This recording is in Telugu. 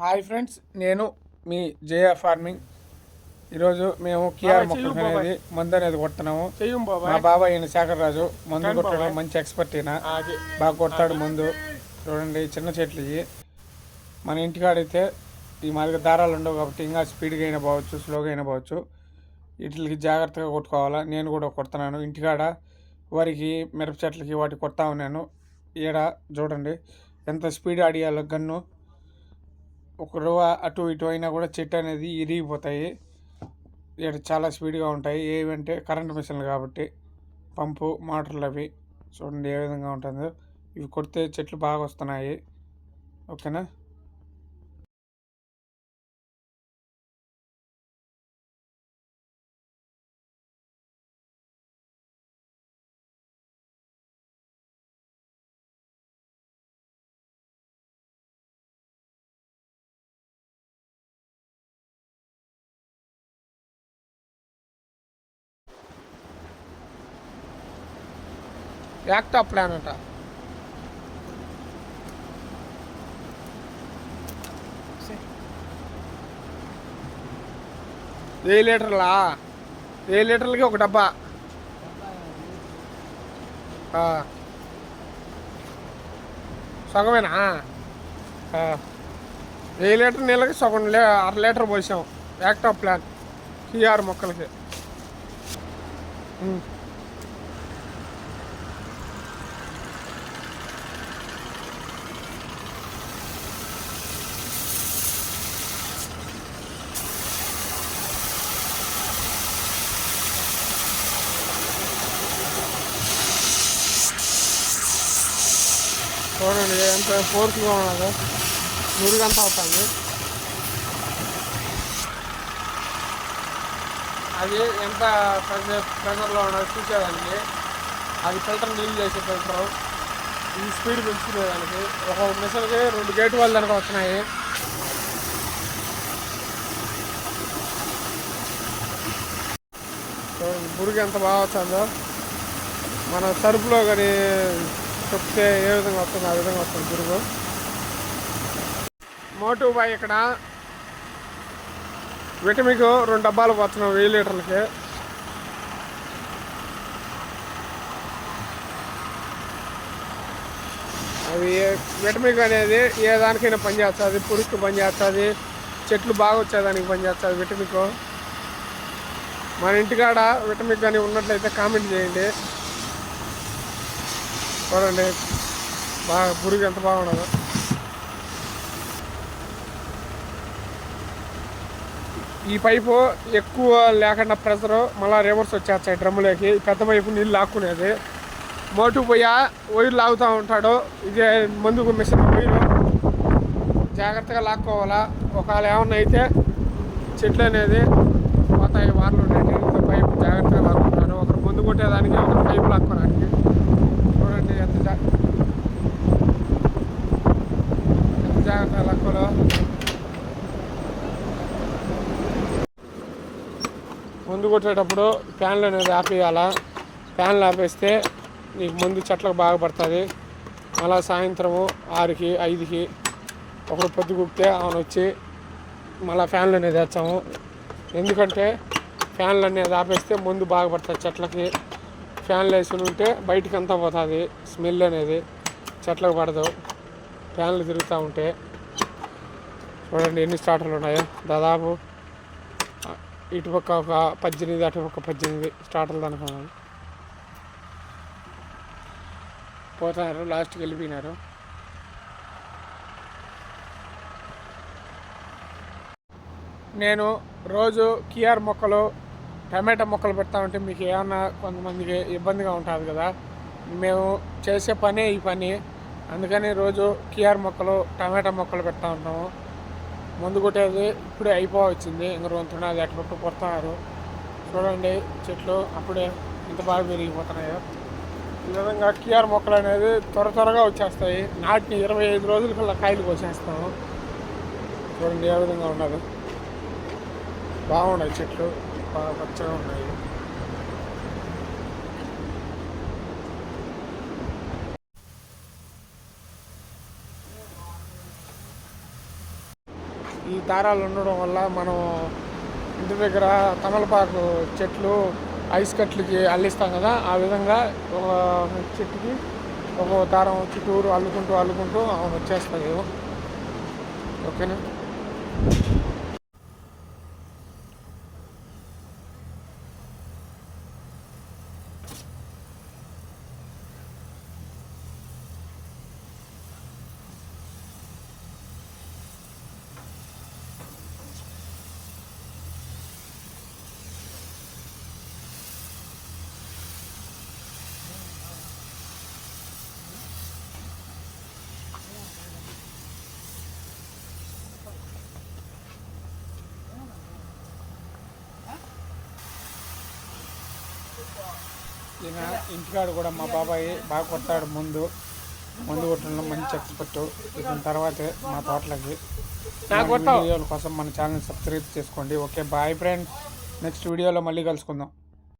హాయ్ ఫ్రెండ్స్ నేను మీ జయ ఫార్మింగ్. ఈరోజు మేము చెయ్యి మొక్కలు అనేది మందు అనేది కొడుతున్నాము మా బాబాయ్ ఈయన శేఖర్ రాజు మందు కొట్టడం. మంచి ఎక్స్పర్ట్ ఈయన. బాగా కొడతాడు మందు. చూడండి చిన్న చెట్లు ఇవి. మన ఇంటికాడైతే ఈ మాదిరిగా దారాలు ఉండవు కాబట్టి ఇంకా స్పీడ్గా అయినా పోవచ్చు స్లోగా అయినా పోవచ్చు. వీటికి జాగ్రత్తగా కొట్టుకోవాలా. నేను కూడా కొడుతున్నాను. ఇంటికాడ వరికి మిరప చెట్లకి వాటి కొడతా ఉన్నాను. ఈడ చూడండి ఎంత స్పీడ్ ఆడియాలో గన్ను ఒక రవ్వ అటు ఇటు అయినా కూడా చెట్టు అనేది ఇరిగిపోతాయి. ఇక్కడ చాలా స్పీడ్గా ఉంటాయి. ఏవంటే కరెంట్ మిషన్లు కాబట్టి పంపు మోటార్లు అవి చూడండి ఏ విధంగా ఉంటుందో. ఇవి కొడితే చెట్లు బాగా వస్తున్నాయి. ఓకేనా? యాక్టా ప్లాన్ అంట. వెయ్యి లీటర్లా? వెయ్యి లీటర్లకి ఒక డబ్బా. సగమేనా. వెయ్యి లీటర్ నీళ్ళకి సగం లే అర లీటర్ పోసాం. యాక్టా ప్లాన్. కిఆర్ మొక్కలకి. చూడండి ఎంత ఫోర్స్గా ఉన్నదో. మురుగంతా అవుతుంది. అది ఎంత పెద్ద ప్రెషర్లో ఉన్నది చూసేదానికి. అది ఫిల్టర్ నీళ్ళు చేసే ఫిల్టర్. ఈ స్పీడ్ పెంచుకునేదానికి ఒక మిషన్కి రెండు గేట్ వాళ్ళు దానికి వస్తున్నాయి. చూడండి మురుగు ఎంత బాగా వచ్చిందో మన సరుపులో కానీ చెప్తే ఏ విధంగా వస్తుంది ఆ విధంగా వస్తుంది పురుగు మోటు బాయ్ ఇక్కడ. విటమిక్ రెండు డబ్బాలు పోతున్నాం వెయ్యి లీటర్లకి. అవి విటమిక్ అనేది ఏ దానికైనా పనిచేస్తుంది పురుగుకి పనిచేస్తుంది చెట్లు బాగా వచ్చేదానికి పనిచేస్తుంది విటమిక్ మన ఇంటికాడ విటమిక్ కానీ ఉన్నట్లయితే కామెంట్ చేయండి. చూడండి. బాగా పురుగు ఎంత బాగుండదో. ఈ పైపు ఎక్కువ లేకుండా ప్రెషర్ మళ్ళీ రివర్స్ వచ్చేస్తాయి డ్రమ్ములోకి. పెద్ద పైపు నీళ్ళు లాక్కునేది. మోటు పోయా వైర్ లాగుతూ ఉంటాడు. ఇదే మందుకు మిషన్ వైర్. జాగ్రత్తగా లాక్కోవాలా. ఒకవేళ ఏమన్నా అయితే చెట్లు అనేది పోతాయి వార్లు ఉండేవి పైపు జాగ్రత్తగా లాక్కుంటాడు. ఒకరు మందు కొట్టేదానికి ఒకరు పైపు లాక్కోడానికి చూడండి ఎంత ముందు కొట్టేటప్పుడు ఫ్యాన్లు అనేది ఆపేయాలా? ఫ్యాన్లు ఆపేస్తే నీకు ముందు చెట్లకు బాగా పడుతుంది. మళ్ళా సాయంత్రము ఆరుకి ఐదుకి ఒకరు పొద్దు కుక్కితే ఆమెను వచ్చి మళ్ళీ ఫ్యాన్లు అనేది వేస్తాము. ఎందుకంటే ఫ్యాన్లు అనేది ఆపేస్తే ముందు బాగా పడుతుంది చెట్లకి. ఫ్యాన్లు వేసుకుని ఉంటే బయటికి అంతా పోతుంది. స్మెల్ అనేది చెట్లకు పడదు. ఫ్యాన్లు తిరుగుతూ ఉంటే. చూడండి ఎన్ని స్టార్టర్లు ఉన్నాయో. దాదాపు ఇటుపక్క ఒక పద్దెనిమిది అటుపక్క పద్దెనిమిది స్టార్టర్లు అనుకున్నాను. పోతున్నారు లాస్ట్కి వెళ్ళిపోయినారు. నేను రోజు కియార్ మొక్కలు టమాటా మొక్కలు పెడతా ఉంటే మీకు ఏమన్నా కొంతమందికి ఇబ్బందిగా ఉంటుంది కదా. మేము చేసే పనే ఈ పని. అందుకని రోజు కియార్ మొక్కలు టమాటా మొక్కలు పెడతా ఉంటాము. ముందు కొట్టేది ఇప్పుడే అయిపోవచ్చింది ఇంక రొంతున్న అది అటుపక్క కొడతారు. చూడండి చెట్లు అప్పుడే ఇంత బాగా పెరిగిపోతున్నాయో. ఈ విధంగా కియార్ మొక్కలు అనేది త్వర త్వరగా వచ్చేస్తాయి. నాటిని ఇరవై ఐదు రోజుల కల్లా కాయలు కోసేస్తాము చూడండి ఏ విధంగా ఉండదు బాగున్నాయి చెట్లు. బాగా పచ్చగా ఉన్నాయి. ఈ దారాలు ఉండడం వల్ల మనం ఇంటి దగ్గర తమలపాకు చెట్లు ఐస్ కట్లకి అల్లిస్తాం కదా ఆ విధంగా ఒక చెట్టుకి ఒక దారం చుట్టూరు అల్లుకుంటూ అల్లుకుంటూ వచ్చేస్తాయి ఓకేనా? ఈయన ఇంటికాడు కూడా మా బాబాయ్ బాగా కొట్టాడు ముందు. ముందు కొట్టడంలో మంచి ఎక్స్పర్ట్ ఇతని తర్వాతే మా తోటలకి. వీడియోల కోసం మన ఛానల్ సబ్స్క్రైబ్ చేసుకోండి. Okay bye friends. నెక్స్ట్ వీడియోలో మళ్ళీ కలుసుకుందాం.